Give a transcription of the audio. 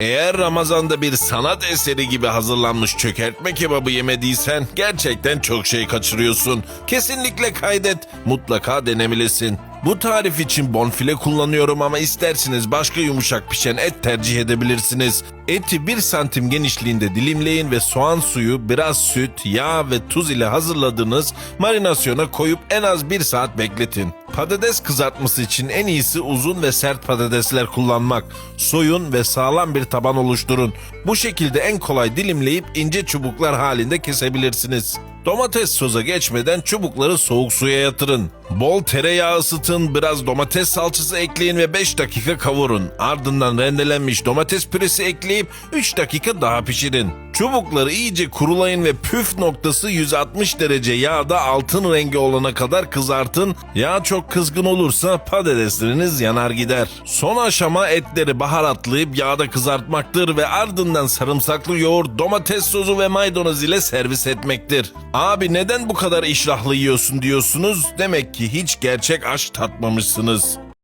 Eğer Ramazan'da bir sanat eseri gibi hazırlanmış çökertme kebabı yemediysen gerçekten çok şey kaçırıyorsun. Kesinlikle kaydet, mutlaka denemelisin. Bu tarif için bonfile kullanıyorum ama isterseniz başka yumuşak pişen et tercih edebilirsiniz. Eti 1 santim genişliğinde dilimleyin ve soğan suyu, biraz süt, yağ ve tuz ile hazırladığınız marinasyona koyup en az 1 saat bekletin. Patates kızartması için en iyisi uzun ve sert patatesler kullanmak. Soyun ve sağlam bir taban oluşturun. Bu şekilde en kolay dilimleyip ince çubuklar halinde kesebilirsiniz. Domates soza geçmeden çubukları soğuk suya yatırın. Bol tereyağı ısıtın, biraz domates salçası ekleyin ve 5 dakika kavurun. Ardından rendelenmiş domates püresi ekleyip 3 dakika daha pişirin. Çubukları iyice kurulayın ve püf noktası 160 derece yağda altın rengi olana kadar kızartın. Yağ çok kızgın olursa patatesleriniz yanar gider. Son aşama etleri baharatlayıp yağda kızartmaktır ve ardından sarımsaklı yoğurt, domates sosu ve maydanoz ile servis etmektir. Abi neden bu kadar iştahlı yiyorsun diyorsunuz? Demek ki hiç gerçek aşk tatmamışsınız.